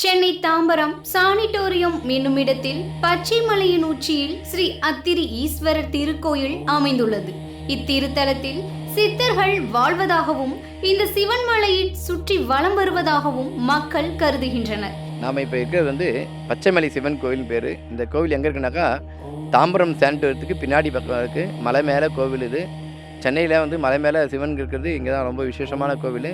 Chennai Tambaram sanatorium என்னும் இடத்தில் பச்சைமலையின் உச்சியில் ஸ்ரீ அத்திரி ஈஸ்வரர் திருக்கோயில் அமைந்துள்ளது. இத்திருத்தலத்தில் சித்தர்கள் வாழ்வதாகவும் இந்த சிவன் மலையை சுற்றி வலம் வருவதாகவும் மக்கள் கருதுகின்றனர். நாம் இப்போ இருக்கிறது வந்து பச்சைமலை சிவன் கோவில் பேர். இந்த கோவில் எங்கே இருக்குனாக்கா தாம்பரம் சானிட்டோரியத்துக்கு பின்னாடி பக்கம் இருக்குது மலை மேலே கோவில் இது. சென்னையில் வந்து மலை மேலே சிவன் இருக்கிறது இங்கே தான் ரொம்ப விசேஷமான கோவில்.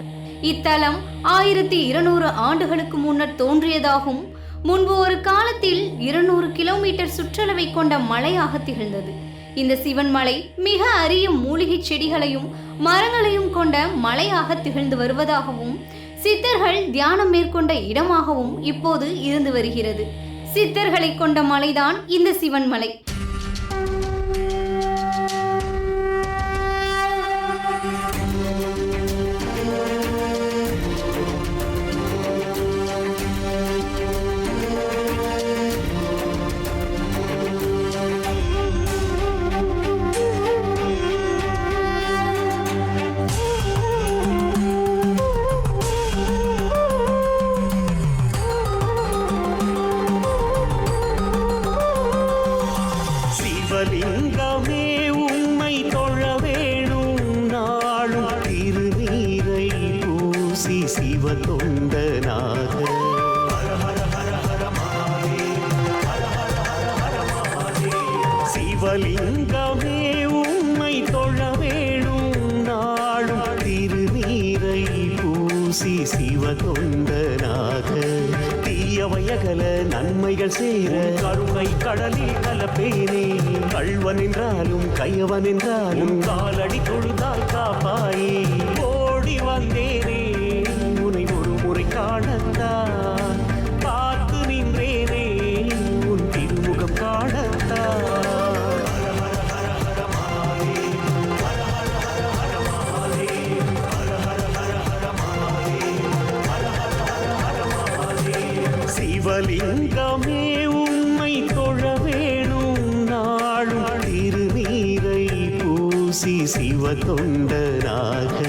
இத்தலம் ஆயிரத்தி இருநூறு ஆண்டுகளுக்கு முன்னர் தோன்றியதாகும். முன்பு ஒரு காலத்தில் இருநூறு கிலோமீட்டர் சுற்றளவை கொண்ட மலையாக திகழ்ந்தது. இந்த சிவன் மலை மிக அரிய மூலிகை செடிகளையும் மரங்களையும் கொண்ட மலையாக திகழ்ந்து வருவதாகவும் சித்தர்கள் தியானம் மேற்கொண்ட இடமாகவும் இப்போது இருந்து வருகிறது. சித்தர்களை கொண்ட மலைதான் இந்த சிவன் மலை. சிவலிங்கமே உம்மை தொழ வேணும். நாளும் திருநீரை பூசி சிவ தொண்டனாக சிவலிங்கமே உம்மை தொழ வேணும். நாளும் திருநீரை பூசி சிவ தொண்டனாக தீயவையகல நன்மைகள் சேர. கருணை கடலில் கலப்பேனே. கள்வன் என்றாலும் கையவன் என்றாலும் காலடி தொழுதால் காப்பாயே. ஓடி வந்தேனே. உனை ஒரு முறை காணத்தான். சிவ தொண்டராக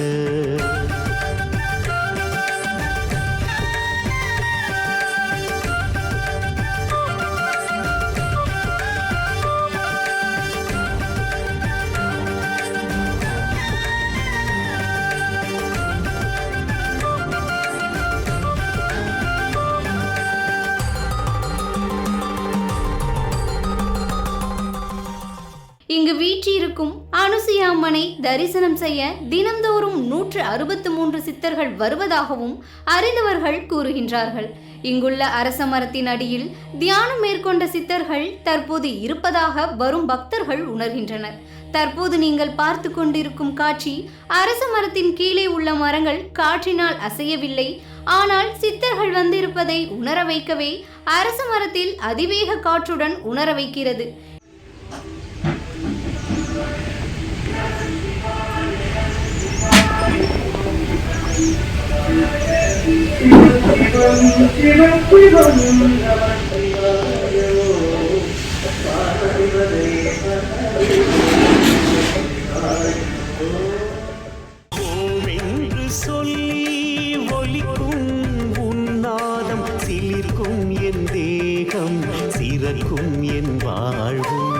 இங்கு வீற்றிருக்கும் அனுசுயாம்மனை தரிசனம் செய்ய தினம்தோறும் நூற்று அறுபத்து மூன்று சித்தர்கள் வருவதாகவும் அறிந்தவர்கள் கூறுகின்றார்கள். இங்குள்ள அரச மரத்தின் அடியில் தியானம் மேற்கொண்ட சித்தர்கள் தற்போது இருப்பதாக வரும் பக்தர்கள் உணர்கின்றனர். தற்போது நீங்கள் பார்த்து கொண்டிருக்கும் காட்சி அரச மரத்தின் கீழே உள்ள மரங்கள் காற்றினால் அசையவில்லை. ஆனால் சித்தர்கள் வந்திருப்பதை உணர வைக்கவே அரச மரத்தில் அதிவேக காற்றுடன் உணர வைக்கிறது. சிலிர்க்கும் என் தேகம் சிறக்கும் என் வாழ்வு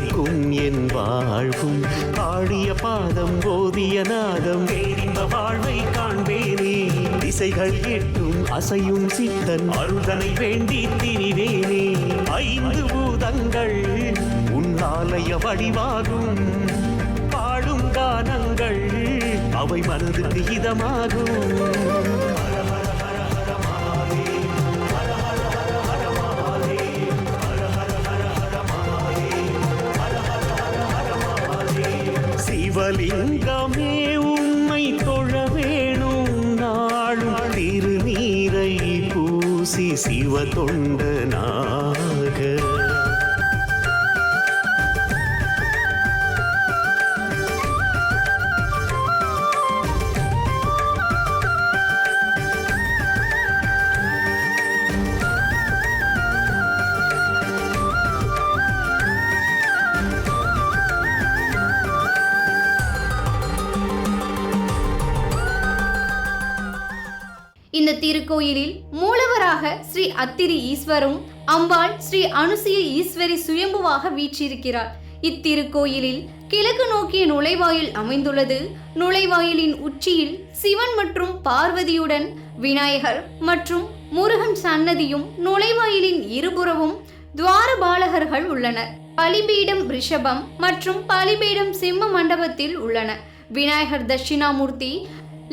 சிறக்கும் என் வாழ்வும். ஆடிய பாதம் ஓதிய நாதம். பேரின்ப வாழ்வை காண்பேனே. திசைகள் எட்டும் அசையும் சித்தன். அருதனை வேண்டி திரிவேனே ஐந்து பூதங்கள் உன்னாலய வடிவாகும். பாடும் கானங்கள் அவை மனதுக்கு இதமாகும். சிவலிங்கமே உம்மை தொழ வேணும். நாளும் திருநீரை பூசி சிவ தொண்ட இந்த திருக்கோயிலில் மூலவராக ஸ்ரீ அத்திரி ஈஸ்வரும் அம்பாள் ஸ்ரீ அனுசிய ஈஸ்வரி சுயம்புவாக வீற்றிருக்கிறார். இத்திருக்கோயிலில் கிழக்கு நோக்கிய நுழைவாயில் அமைந்துள்ளது. நுழைவாயிலின் உச்சியில் சிவன் மற்றும் பார்வதியுடன் விநாயகர் மற்றும் முருகன் சன்னதியும் நுழைவாயிலின் இருபுறமும் துவாரபாலகர்கள் உள்ளனர். பலிபீடம் ரிஷபம் மற்றும் பலிபீடம் சிம்ம மண்டபத்தில் உள்ளன. விநாயகர் தட்சிணாமூர்த்தி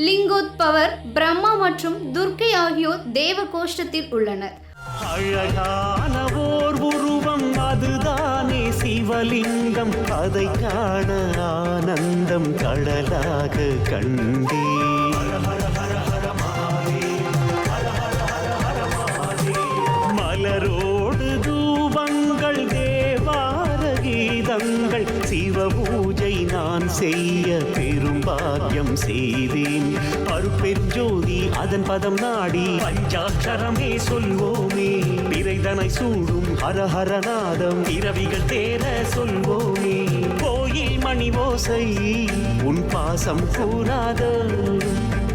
லிங்கோத்பவர் பிரம்மா மற்றும் துர்க்கை ஆகியோர் தேவ கோஷ்டத்தில் உள்ளனர். அழகான ஓர் உருவம் அதுதானே சிவலிங்கம். அதை காண ஆனந்தம் கடலாக கண்டே. மலரோடு தூபங்கள் தேவார கீதங்கள் சிவ பூஜை நான் செய்ய பாக்கியம் செய்தேன். அருப்பெருஞ்சோதி அதன் பதம் நாடி பஞ்சாட்சரமே சொல்வோமே. பிறைதனை சூடும் ஹரஹரநாதம் இரவிகள் தேர சொல்வோமே. கோயில் மணி ஓசை உன் பாசம் கூறாத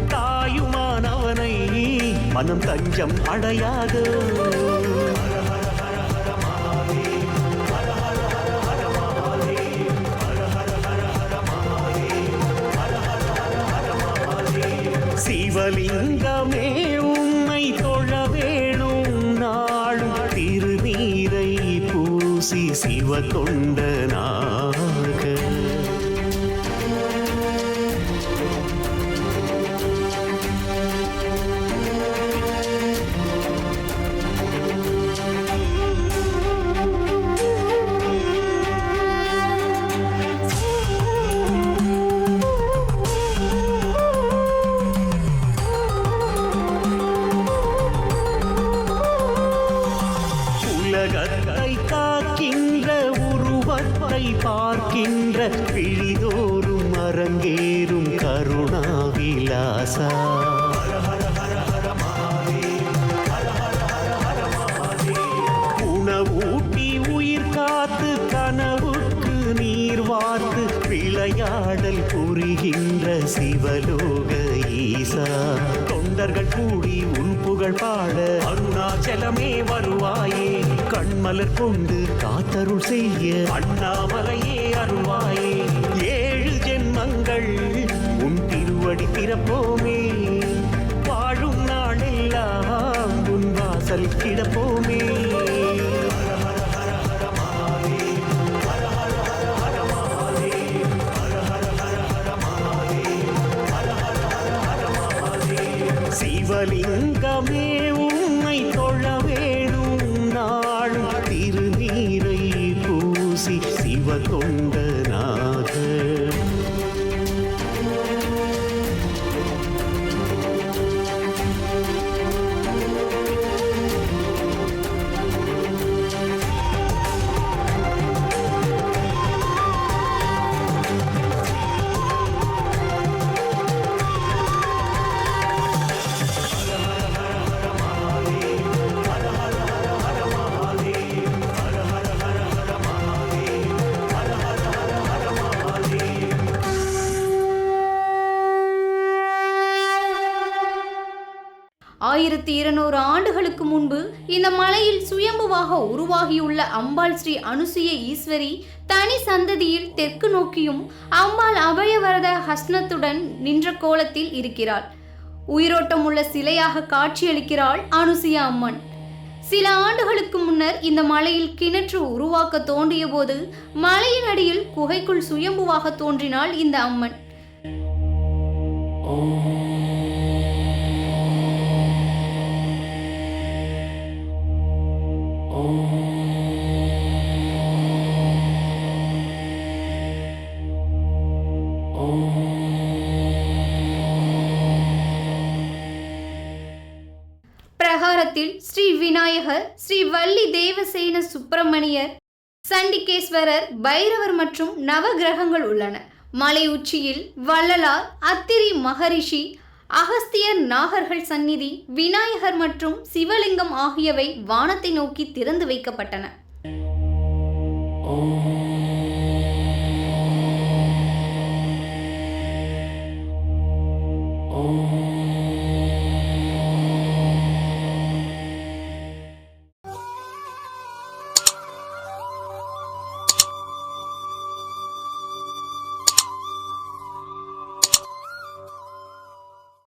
தாயுமானவனை மனம் தஞ்சம் அடையாது சிவலிங்கமே உம்மை தொழ வேணும். நாளும் திருநீரை பூசி சிவ தொண்டனாக உருவத்தை பார்க்கின்ற விழிதோறும் அரங்கேறும் கருணாவிலாசா. உணவூட்டி உயிர் காத்து கனவுக்கு நீர் வார்த்து விளையாடல் புரிகின்ற சிவலோக ஈசா. தொண்டர்கள் கூடி உன் புகழ் பாட அருணாச்சலமே வருவாயே. கண்மலர் கொண்டு காத்தருள் செய்ய அண்ணாமலையே அருள்வாயே. ஏழு ஜென்மங்கள் உன் திருவடி திறப்போமே. வாழும் நாளெல்லாம் உன் வாசல் கிடப்போமே. ஆயிரத்தி இருநூறு ஆண்டுகளுக்கு முன்பு இந்த மலையில் சுயம்புவாக உருவாகியுள்ள அம்பாள் ஸ்ரீ அனுசுய ஈஸ்வரி தனி சந்ததியில் தெற்கு நோக்கியும் அம்பாள் அபயவரத ஹஸ்னத்துடன் நின்ற கோலத்தில் இருக்கிறாள். உயிரோட்டம் உள்ள சிலையாக காட்சியளிக்கிறாள் அனுசுய அம்மன். சில ஆண்டுகளுக்கு முன்னர் இந்த மலையில் கிணற்று உருவாக்க தோன்றிய போது மலையின் அடியில் குகைக்குள் சுயம்புவாக தோன்றினாள் இந்த அம்மன். பிரகாரத்தில் ஸ்ரீ விநாயகர் ஸ்ரீ வள்ளி தேவசேன சுப்பிரமணியர் சண்டிகேஸ்வரர் பைரவர் மற்றும் நவகிரகங்கள் உள்ளன. மலை உச்சியில் வள்ளலார் அத்திரி மகரிஷி அகஸ்தியர் நாகர்கள் சந்நிதி விநாயகர் மற்றும் சிவலிங்கம் ஆகியவை வானத்தை நோக்கி திறந்து வைக்கப்பட்டன.